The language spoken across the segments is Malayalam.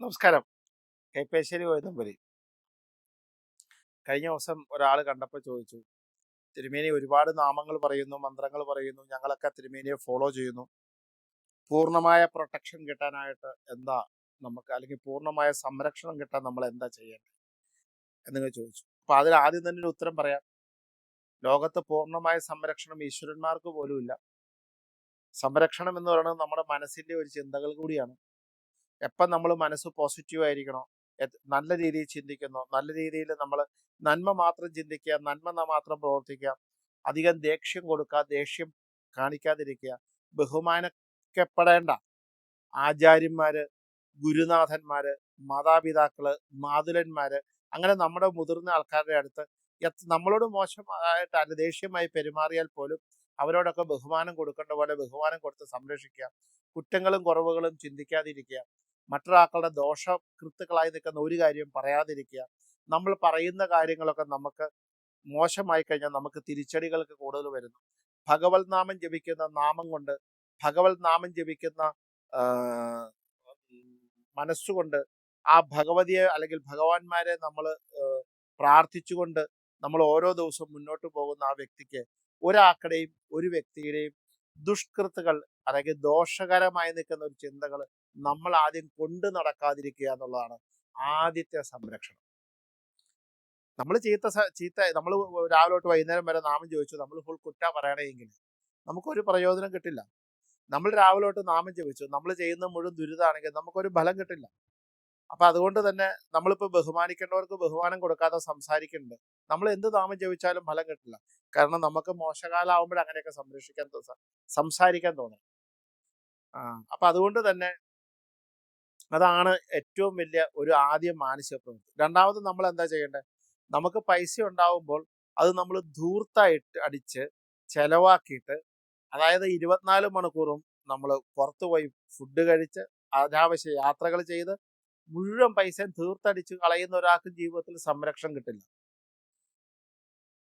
നമസ്കാരം. കൈപ്പേശ്ശേരി കോയത്തമ്പലി കഴിഞ്ഞ ദിവസം ഒരാൾ കണ്ടപ്പോൾ ചോദിച്ചു. തിരുമേനി ഒരുപാട് നാമങ്ങൾ പറയുന്നു മന്ത്രങ്ങൾ പറയുന്നു ഞങ്ങളൊക്കെ തിരുമേനിയെ ഫോളോ ചെയ്യുന്നു. പൂർണമായ പ്രൊട്ടക്ഷൻ കിട്ടാനായിട്ട് എന്താ നമുക്ക് അല്ലെങ്കിൽ പൂർണമായ സംരക്ഷണം കിട്ടാൻ നമ്മൾ എന്താ ചെയ്യേണ്ടത്? എന്നിങ്ങനെ ചോദിച്ചു. അപ്പൊ അതിൽ ആദ്യം തന്നെ ഒരു ഉത്തരം പറയാം. ലോകത്ത് പൂർണമായ സംരക്ഷണം ഈശ്വരന്മാർക്ക് പോലും ഇല്ല. സംരക്ഷണം എന്ന് പറയുന്നത് നമ്മുടെ മനസ്സിന്റെ ഒരു ചിന്തകൾ കൂടിയാണ്. എപ്പം നമ്മൾ മനസ്സ് പോസിറ്റീവ് ആയിരിക്കണോ? നല്ല രീതിയിൽ ചിന്തിക്കുന്നു? നല്ല രീതിയിൽ നമ്മൾ നന്മ മാത്രം ചിന്തിക്കുക നന്മ മാത്രം പ്രവർത്തിക്കുക അധികം ദേഷ്യം കൊടുക്കുക ദേഷ്യം കാണിക്കാതിരിക്കുക ബഹുമാനിക്കപ്പെടേണ്ട. ആചാര്യന്മാര് ഗുരുനാഥന്മാര് മാതാപിതാക്കൾ മാതുലന്മാര് അങ്ങനെ നമ്മുടെ മുതിർന്ന ആൾക്കാരുടെ അടുത്ത് നമ്മളോട് മോശമായിട്ട് അല്ല ദേഷ്യമായി പെരുമാറിയാൽ പോലും അവരോടൊക്കെ ബഹുമാനം കൊടുക്കേണ്ട പോലെ ബഹുമാനം കൊടുത്ത് സംരക്ഷിക്കുക. കുറ്റങ്ങളും കുറവുകളും ചിന്തിക്കാതിരിക്കുക. മറ്റൊരാൾക്കുടെ ദോഷകൃത്തുക്കളായി നിൽക്കുന്ന ഒരു കാര്യം പറയാതിരിക്കുക. നമ്മൾ പറയുന്ന കാര്യങ്ങളൊക്കെ നമുക്ക് മോശമായി കഴിഞ്ഞാൽ നമുക്ക് തിരിച്ചടികൾക്ക് കൂടുതൽ വരുന്നു. ഭഗവത് നാമം ജപിക്കുന്ന നാമം കൊണ്ട് ഭഗവത് നാമം ജപിക്കുന്ന മനസ്സുകൊണ്ട് ആ ഭഗവതിയെ അല്ലെങ്കിൽ ഭഗവാന്മാരെ നമ്മൾ പ്രാർത്ഥിച്ചുകൊണ്ട് നമ്മൾ ഓരോ ദിവസവും മുന്നോട്ട് പോകുന്ന ആ വ്യക്തിക്ക് ഒരാക്കടെയും ഒരു വ്യക്തിയുടെയും ദുഷ്കൃത്തുകൾ അല്ലെങ്കിൽ ദോഷകരമായി നിൽക്കുന്ന ഒരു ചിന്തകൾ നമ്മൾ ആദ്യം കൊണ്ടു നടക്കാതിരിക്കുക എന്നുള്ളതാണ് ആദ്യത്തെ സംരക്ഷണം. നമ്മൾ ചീത്ത ചീത്ത നമ്മൾ രാവിലെ തൊട്ട് വൈകുന്നേരം വരെ നാമം ചോദിച്ചു നമ്മൾ ഫുൾ കുറ്റ പറയണമെങ്കിൽ നമുക്കൊരു പ്രയോജനം കിട്ടില്ല. നമ്മൾ രാവിലെ തൊട്ട് നാമം ജപിച്ചു നമ്മൾ ചെയ്യുന്ന മുഴുവൻ ദുരിതമാണെങ്കിൽ നമുക്കൊരു ഫലം കിട്ടില്ല. അപ്പൊ അതുകൊണ്ട് തന്നെ നമ്മളിപ്പോൾ ബഹുമാനിക്കേണ്ടവർക്ക് ബഹുമാനം കൊടുക്കാതെ സംസാരിക്കുന്നുണ്ട് നമ്മൾ എന്ത് നാമം ജപിച്ചാലും ഫലം കിട്ടില്ല. കാരണം നമുക്ക് മോശകാലാവുമ്പോൾ അങ്ങനെയൊക്കെ സംരക്ഷിക്കാൻ സംസാരിക്കാൻ തോന്നും ആ അപ്പൊ അതുകൊണ്ട് തന്നെ അതാണ് ഏറ്റവും വലിയ ഒരു ആദ്യം മാനസിക പ്രവൃത്തി. രണ്ടാമത് നമ്മൾ എന്താ ചെയ്യേണ്ടത് നമുക്ക് പൈസ ഉണ്ടാവുമ്പോൾ അത് നമ്മൾ ധൂർത്തായിട്ട് അടിച്ച് ചെലവാക്കിയിട്ട് അതായത് ഇരുപത്തിനാല് മണിക്കൂറും നമ്മൾ പുറത്തു പോയി ഫുഡ് കഴിച്ച് അനാവശ്യ യാത്രകൾ ചെയ്ത് മുഴുവൻ പൈസയും തീർത്തടിച്ച് കളയുന്ന ഒരാൾക്കും ജീവിതത്തിൽ സംരക്ഷണം കിട്ടില്ല.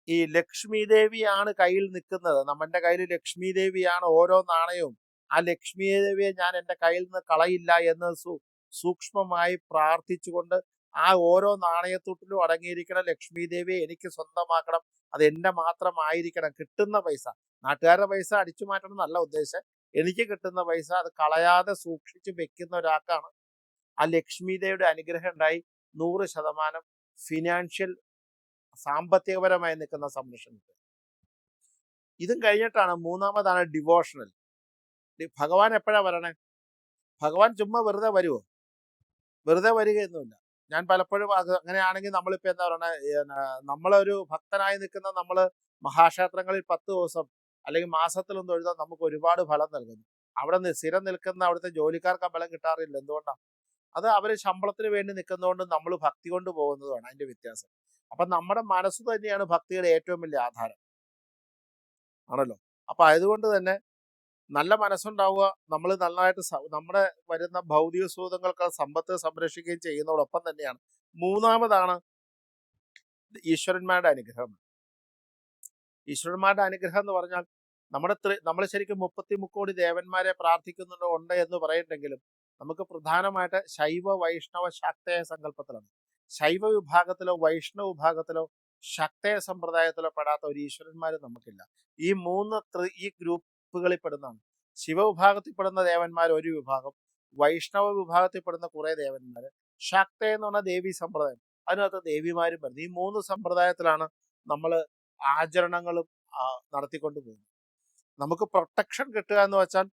ഈ ലക്ഷ്മി ദേവിയാണ് കയ്യിൽ നിൽക്കുന്നത്. നമ്മുടെ കയ്യിൽ ലക്ഷ്മി ദേവിയാണ് ഓരോ നാണയവും. ആ ലക്ഷ്മി ദേവിയെ ഞാൻ എന്റെ കയ്യിൽ നിന്ന് കളയില്ല എന്ന് സൂക്ഷ്മമായി പ്രാർത്ഥിച്ചുകൊണ്ട് ആ ഓരോ നാണയത്തൂട്ടിലും അടങ്ങിയിരിക്കണം ലക്ഷ്മി ദേവിയെ എനിക്ക് സ്വന്തമാക്കണം അത് എന്റെ മാത്രമായിരിക്കണം കിട്ടുന്ന പൈസ. നാട്ടുകാരുടെ പൈസ അടിച്ചു മാറ്റണം നല്ല ഉദ്ദേശം. എനിക്ക് കിട്ടുന്ന പൈസ അത് കളയാതെ സൂക്ഷിച്ച് വെക്കുന്ന ഒരാൾക്കാണ്. ആ ലക്ഷ്മി ദേവിയുടെ അനുഗ്രഹം ഉണ്ടായി. നൂറ് ശതമാനം ഫിനാൻഷ്യൽ സാമ്പത്തികപരമായി നിൽക്കുന്ന സംരക്ഷണം കിട്ടുക. ഇതും കഴിഞ്ഞിട്ടാണ് മൂന്നാമതാണ് ഡിവോഷണൽ. ഭഗവാൻ എപ്പോഴാ വരണേ? ഭഗവാൻ ചുമ്മാ വെറുതെ വരുമോ വെറുതെ വരികയൊന്നുമില്ല. ഞാൻ പലപ്പോഴും അങ്ങനെയാണെങ്കിൽ നമ്മളിപ്പോ എന്താ പറയുക നമ്മളൊരു ഭക്തനായി നിൽക്കുന്ന നമ്മൾ മഹാക്ഷേത്രങ്ങളിൽ പത്ത് ദിവസം അല്ലെങ്കിൽ മാസത്തിലൊന്നും എഴുതാൻ നമുക്ക് ഒരുപാട് ഫലം നൽകുന്നു. അവിടെ സ്ഥിരം നിൽക്കുന്ന അവിടുത്തെ ജോലിക്കാർക്ക് ഫലം കിട്ടാറില്ല. എന്തുകൊണ്ടാണ് അത് അവർ ശമ്പളത്തിന് വേണ്ടി നിൽക്കുന്നതുകൊണ്ട് നമ്മൾ ഭക്തി കൊണ്ട് പോകുന്നതുമാണ് അതിന്റെ വ്യത്യാസം. അപ്പൊ നമ്മുടെ മനസ്സ് തന്നെയാണ് ഭക്തിയുടെ ഏറ്റവും വലിയ ആധാരം. ആണല്ലോ? അപ്പൊ അതുകൊണ്ട് തന്നെ നല്ല മനസ്സുണ്ടാവുക. നമ്മൾ നന്നായിട്ട് നമ്മുടെ വരുന്ന ഭൗതിക സുഖങ്ങൾക്ക് സമ്പത്ത് സംരക്ഷിക്കുകയും ചെയ്യുന്നതോടൊപ്പം തന്നെയാണ്. മൂന്നാമതാണ് ഈശ്വരന്മാരുടെ അനുഗ്രഹം. ഈശ്വരന്മാരുടെ അനുഗ്രഹം എന്ന് പറഞ്ഞാൽ നമ്മുടെ നമ്മൾ ശരിക്കും മുപ്പത്തി മുക്കോടി ദേവന്മാരെ പ്രാർത്ഥിക്കുന്നുണ്ട് ഉണ്ട് എന്ന് പറയണ്ടെങ്കിലും നമുക്ക് പ്രധാനമായിട്ട് ശൈവ വൈഷ്ണവ ശാക്തേയ സങ്കല്പത്തിലാണ്. ശൈവ വിഭാഗത്തിലോ വൈഷ്ണവ വിഭാഗത്തിലോ ശക്തയ സമ്പ്രദായത്തിലോ പെടാത്ത ഒരു ഈശ്വരന്മാർ നമുക്കില്ല. ഈ മൂന്ന് ഈ ഈ ഗ്രൂപ്പുകളിൽ പെടുന്നതാണ് ശിവവിഭാഗത്തിൽപ്പെടുന്ന ദേവന്മാർ ഒരു വിഭാഗം വൈഷ്ണവ വിഭാഗത്തിൽപ്പെടുന്ന കുറെ ദേവന്മാർ ശക്ത എന്ന് പറഞ്ഞ ദേവി സമ്പ്രദായം. അതിനകത്ത് ദേവിമാരും വരുന്നത് ഈ മൂന്ന് സമ്പ്രദായത്തിലാണ് നമ്മൾ ആചരണങ്ങളും നടത്തിക്കൊണ്ട് പോകുന്നത് നമുക്ക് പ്രൊട്ടക്ഷൻ കിട്ടുക എന്ന് വെച്ചാൽ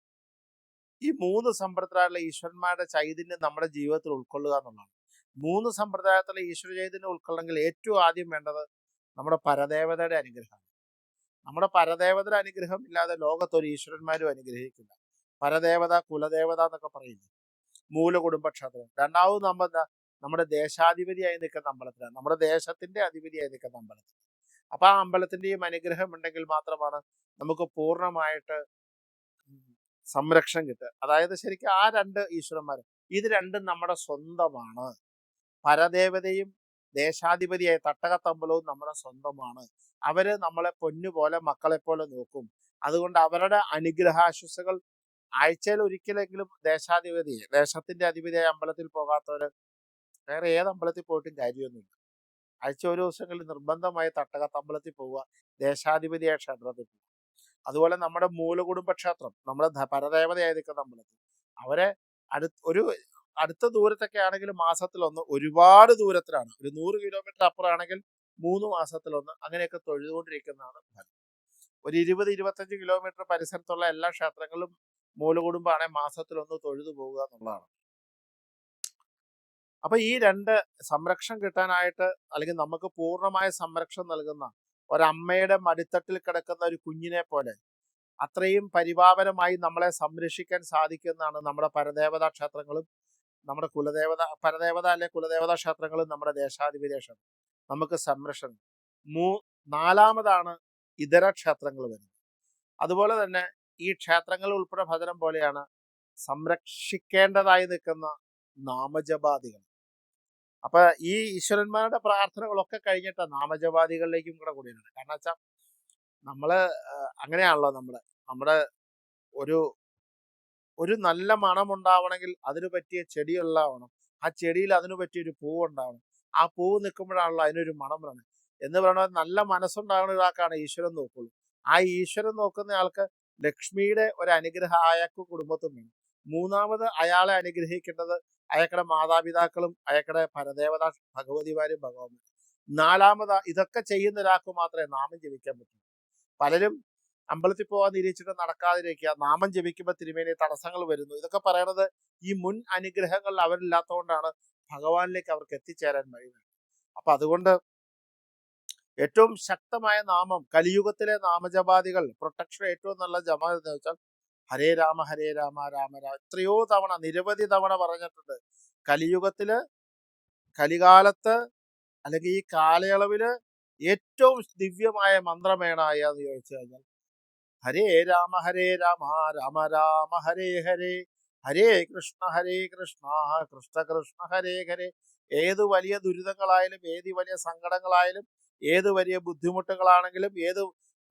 ഈ മൂന്ന് സമ്പ്രദായത്തിലെ ഈശ്വരന്മാരുടെ ചൈതന്യം നമ്മുടെ ജീവിതത്തിൽ ഉൾക്കൊള്ളുക എന്നുള്ളതാണ്. മൂന്ന് സമ്പ്രദായത്തിലെ ഈശ്വര ചൈതന്യം ഉൾക്കൊള്ളണമെങ്കിൽ ഏറ്റവും ആദ്യം വേണ്ടത് നമ്മുടെ പരദേവതയുടെ അനുഗ്രഹമാണ്. നമ്മുടെ പരദേവതയുടെ അനുഗ്രഹം ഇല്ലാതെ ലോകത്തൊരു ഈശ്വരന്മാരും അനുഗ്രഹിക്കില്ല. പരദേവത കുലദേവത എന്നൊക്കെ മൂല മൂലകുടുംബക്ഷേത്രം. രണ്ടാമത് നമ്മൾ നമ്മുടെ ദേശാധിപതിയായി നിൽക്കുന്ന അമ്പലത്തിലാണ്. നമ്മുടെ ദേശത്തിന്റെ അധിപതിയായി നിൽക്കുന്ന അമ്പലത്തിൽ അപ്പൊ ആ അമ്പലത്തിന്റെയും അനുഗ്രഹം ഉണ്ടെങ്കിൽ മാത്രമാണ് നമുക്ക് പൂർണമായിട്ട് സംരക്ഷണം കിട്ടുക. അതായത് ശരിക്കും ആ രണ്ട് ഈശ്വരന്മാർ ഇത് രണ്ടും നമ്മുടെ സ്വന്തമാണ്. പരദേവതയും ദേശാധിപതിയായ തട്ടകത്തമ്പലവും നമ്മുടെ സ്വന്തമാണ്. അവർ നമ്മളെ പൊന്നുപോലെ മക്കളെ പോലെ നോക്കും. അതുകൊണ്ട് അവരുടെ അനുഗ്രഹാശുസകൾ ആഴ്ചയിൽ ഒരിക്കലെങ്കിലും ദേശാധിപതി ദേശത്തിന്റെ അധിപതിയായ അമ്പലത്തിൽ പോകാത്തവര് വേറെ ഏത് അമ്പലത്തിൽ പോയിട്ടും കാര്യമൊന്നുമില്ല. ആഴ്ച ഒരു ദിവസങ്ങളിൽ നിർബന്ധമായി തട്ടകത്തമ്പലത്തിൽ പോവുക ദേശാധിപതിയായ ക്ഷേത്രത്തിൽ പോവുക. അതുപോലെ നമ്മുടെ മൂലകുടുംബ ക്ഷേത്രം നമ്മുടെ പരദേവതയായി നിൽക്കുന്ന അമ്പലത്തിൽ അവരെ അടു ഒരു അടുത്ത ദൂരത്തൊക്കെ ആണെങ്കിൽ മാസത്തിലൊന്ന് ഒരുപാട് ദൂരത്തിലാണ്. ഒരു നൂറ് കിലോമീറ്റർ അപ്പുറമാണെങ്കിൽ മൂന്ന് മാസത്തിലൊന്ന് അങ്ങനെയൊക്കെ തൊഴുതുകൊണ്ടിരിക്കുന്നതാണ് ഫലം. ഒരു ഇരുപത് ഇരുപത്തഞ്ച് കിലോമീറ്റർ പരിസരത്തുള്ള എല്ലാ ക്ഷേത്രങ്ങളും മൂലകുടുംബാണെ മാസത്തിലൊന്ന് തൊഴുതു പോവുക എന്നുള്ളതാണ്. അപ്പൊ ഈ രണ്ട് സംരക്ഷണം കിട്ടാനായിട്ട് അല്ലെങ്കിൽ നമുക്ക് പൂർണമായ സംരക്ഷണം നൽകുന്ന ഒരമ്മയുടെ മടിത്തട്ടിൽ കിടക്കുന്ന ഒരു കുഞ്ഞിനെ പോലെ അത്രയും പരിപാവനമായി നമ്മളെ സംരക്ഷിക്കാൻ സാധിക്കുന്നതാണ് നമ്മുടെ പരദേവതാ ക്ഷേത്രങ്ങളും നമ്മുടെ കുലദേവത പരദേവത അല്ലെ കുലദേവതാ ക്ഷേത്രങ്ങളും നമ്മുടെ ക്ഷേത്രം നമുക്ക് സംരക്ഷണം. മൂ നാലാമതാണ് ഇതര ക്ഷേത്രങ്ങൾ വരുന്നത്. അതുപോലെ തന്നെ ഈ ക്ഷേത്രങ്ങൾ ഉൾപ്പെടെ ഭജനം പോലെയാണ് സംരക്ഷിക്കേണ്ടതായി നിൽക്കുന്ന നാമജപാദികൾ. അപ്പൊ ഈ ഈശ്വരന്മാരുടെ പ്രാർത്ഥനകളൊക്കെ കഴിഞ്ഞിട്ട് നാമജപാദികളിലേക്കും കൂടെ കൂടിയിട്ടുണ്ട് കാരണം വെച്ചാൽ നമ്മൾ അങ്ങനെയാണല്ലോ നമ്മൾ. നമ്മുടെ ഒരു ഒരു നല്ല മണം ഉണ്ടാവണമെങ്കിൽ അതിന് പറ്റിയ ചെടി ഉണ്ടാവണം ആ ചെടിയിൽ അതിനു പറ്റിയ ഒരു പൂവ് ഉണ്ടാവണം. ആ പൂവ് നിൽക്കുമ്പോഴാണല്ലോ അതിനൊരു മണം വരണം. എന്ന് പറയുന്നത് നല്ല മനസ്സുണ്ടാകുന്ന ഒരാൾക്കാണ് ഈശ്വരൻ നോക്കുള്ളൂ. ആ ഈശ്വരൻ നോക്കുന്ന ആൾക്ക് ലക്ഷ്മിയുടെ ഒരു അനുഗ്രഹം അയാൾക്ക് കുടുംബത്തും വേണം. മൂന്നാമത് അയാളെ അനുഗ്രഹിക്കേണ്ടത് അയാക്കടെ മാതാപിതാക്കളും അയാക്കടെ പരദേവത ഭഗവതിമാരും ഭഗവാനും നാലാമത് ഇതൊക്കെ ചെയ്യുന്ന ഒരാൾക്ക് മാത്രമേ നാമം ജപിക്കാൻ പറ്റൂ. പലരും അമ്പലത്തിൽ പോകാൻ നിരീക്ഷിച്ചിട്ട് നടക്കാതിരിക്കുക നാമം ജപിക്കുമ്പോൾ തിരുമേനി തടസ്സങ്ങൾ വരുന്നു. ഇതൊക്കെ പറയുന്നത് ഈ മുൻ അനുഗ്രഹങ്ങൾ അവരില്ലാത്തതുകൊണ്ടാണ് ഭഗവാനിലേക്ക് അവർക്ക് എത്തിച്ചേരാൻ കഴിയുന്നത് അപ്പൊ അതുകൊണ്ട് ഏറ്റവും ശക്തമായ നാമം കലിയുഗത്തിലെ നാമജപാദികൾ പ്രൊട്ടക്ഷൻ ഏറ്റവും നല്ല ജപ എന്ന് വെച്ചാൽ ഹരേ രാമ ഹരേ രാമ രാമ രാമ. എത്രയോ തവണ നിരവധി തവണ പറഞ്ഞിട്ടുണ്ട്. കലിയുഗത്തിൽ കലികാലത്ത് അല്ലെങ്കിൽ ഈ കാലയളവിൽ ഏറ്റവും ദിവ്യമായ മന്ത്രമേണായ എന്ന് ചോദിച്ചു കഴിഞ്ഞാൽ ഹരേ രാമ ഹരേ രാമ രാമ രാമ ഹരേ ഹരേ. ഹരേ കൃഷ്ണ ഹരേ കൃഷ്ണ കൃഷ്ണ കൃഷ്ണ ഹരേ ഹരേ. ഏത് വലിയ ദുരിതങ്ങളായാലും ഏത് വലിയ സങ്കടങ്ങളായാലും ഏത് വലിയ ബുദ്ധിമുട്ടുകളാണെങ്കിലും ഏത്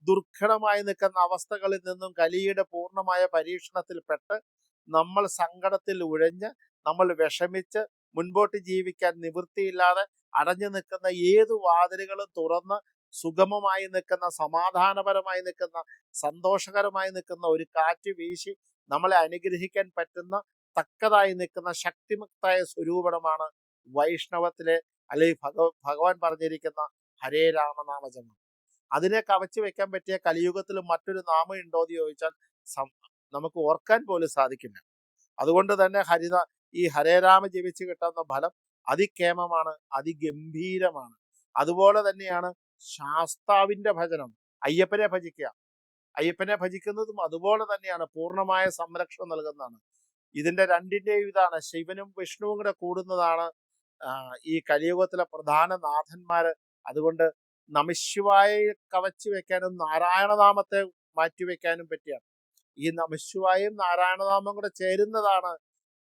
ദുർഘടമായി നിൽക്കുന്ന അവസ്ഥകളിൽ നിന്നും കലിയുടെ പൂർണമായ പരീക്ഷണത്തിൽപ്പെട്ട് നമ്മൾ സങ്കടത്തിൽ ഉഴഞ്ഞ് നമ്മൾ വിഷമിച്ച് മുൻപോട്ട് ജീവിക്കാൻ നിവൃത്തിയില്ലാതെ അടഞ്ഞു നിൽക്കുന്ന ഏത് വാതിലുകളും തുറന്ന് സുഗമമായി നിൽക്കുന്ന സമാധാനപരമായി നിൽക്കുന്ന സന്തോഷകരമായി നിൽക്കുന്ന ഒരു കാറ്റ് വീശി നമ്മളെ അനുഗ്രഹിക്കാൻ പറ്റുന്ന തക്കതായി നിൽക്കുന്ന ശക്തിമുക്തായ സ്വരൂപണമാണ് വൈഷ്ണവത്തിലെ അല്ലെങ്കിൽ ഭഗ ഭഗവാൻ പറഞ്ഞിരിക്കുന്ന ഹരേ രാമനാമജന്മം അതിനെ കവച്ചു വെക്കാൻ പറ്റിയ കലിയുഗത്തിൽ മറ്റൊരു നാമം ഉണ്ടോ എന്ന് ചോദിച്ചാൽ നമുക്ക് ഓർക്കാൻ പോലും സാധിക്കില്ല. അതുകൊണ്ട് തന്നെ ഹരിത ഈ ഹരേരാമ ജപിച്ച് കിട്ടുന്ന ഫലം അതിക്കേമമാണ് അതിഗംഭീരമാണ്. അതുപോലെ തന്നെയാണ് ശാസ്താവിന്റെ ഭജനം അയ്യപ്പനെ ഭജിക്കുക. അയ്യപ്പനെ ഭജിക്കുന്നതും അതുപോലെ തന്നെയാണ് പൂർണമായ സംരക്ഷണം നൽകുന്നതാണ്. ഇതിന്റെ രണ്ടിന്റെയും ഇതാണ്. ശിവനും വിഷ്ണുവും കൂടെ കൂടുന്നതാണ് ഈ കലിയുഗത്തിലെ പ്രധാന നാഥന്മാര്. അതുകൊണ്ട് നമശിവായെ കവച്ചു വെക്കാനും നാരായണനാമത്തെ മാറ്റിവെക്കാനും പറ്റിയാണ് ഈ നമശിവായും നാരായണനാമം കൂടെ ചേരുന്നതാണ്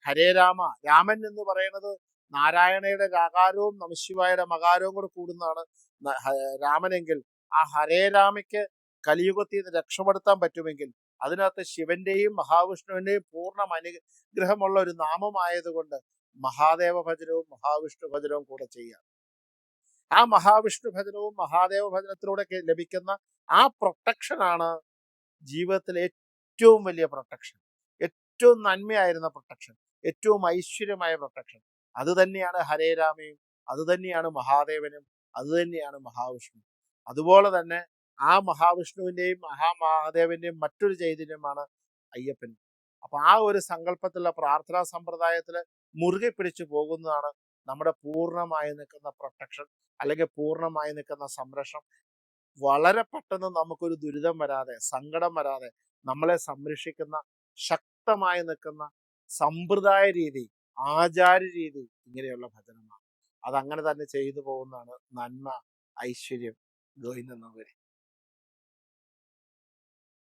ഹരേ രാമ. രാമൻ എന്ന് പറയുന്നത് നാരായണയുടെ രാകാരവും നമശിവായുടെ മകാരവും കൂടെ കൂടുന്നതാണ്. രാമനെങ്കിൽ ആ ഹരേ രാമയ്ക്ക് കലിയുഗത്തിൽ നിന്ന് രക്ഷപ്പെടുത്താൻ പറ്റുമെങ്കിൽ അതിനകത്ത് ശിവന്റെയും മഹാവിഷ്ണുവിന്റെയും പൂർണ അനുഗ്രഹമുള്ള ഒരു നാമമായതുകൊണ്ട് മഹാദേവ ഭജനവും മഹാവിഷ്ണു ഭജനവും കൂടെ ചെയ്യാം. ആ മഹാവിഷ്ണു ഭജനവും മഹാദേവ ഭജനത്തിലൂടെ ലഭിക്കുന്ന ആ പ്രൊട്ടക്ഷൻ ആണ് ജീവിതത്തിലെ ഏറ്റവും വലിയ പ്രൊട്ടക്ഷൻ. ഏറ്റവും നന്മയായിരുന്ന പ്രൊട്ടക്ഷൻ. ഏറ്റവും ഐശ്വര്യമായ പ്രൊട്ടക്ഷൻ. അത് തന്നെയാണ് ഹരേ രാമയും അത് തന്നെയാണ് മഹാദേവനും അത് തന്നെയാണ് മഹാവിഷ്ണു. അതുപോലെ തന്നെ ആ മഹാവിഷ്ണുവിന്റെയും മഹാമഹാദേവന്റെയും മറ്റൊരു ചൈതന്യമാണ് അയ്യപ്പൻ. അപ്പൊ ആ ഒരു സങ്കല്പത്തിലുള്ള പ്രാർത്ഥനാ സമ്പ്രദായത്തിൽ മുറുകെ പിടിച്ചു പോകുന്നതാണ് നമ്മുടെ പൂർണമായി നിൽക്കുന്ന പ്രൊട്ടക്ഷൻ അല്ലെങ്കിൽ പൂർണമായി നിൽക്കുന്ന സംരക്ഷണം. വളരെ പെട്ടെന്ന് നമുക്കൊരു ദുരിതം വരാതെ സങ്കടം വരാതെ നമ്മളെ സംരക്ഷിക്കുന്ന ശക്തമായി നിൽക്കുന്ന സമ്പ്രദായ രീതി ആചാര രീതി ഇങ്ങനെയുള്ള ഭജനമാണ്. അതങ്ങനെ തന്നെ ചെയ്തു പോകുന്നതാണ് നന്മ ഐശ്വര്യം ഗോവിന്ദൻ നമ്പൂരി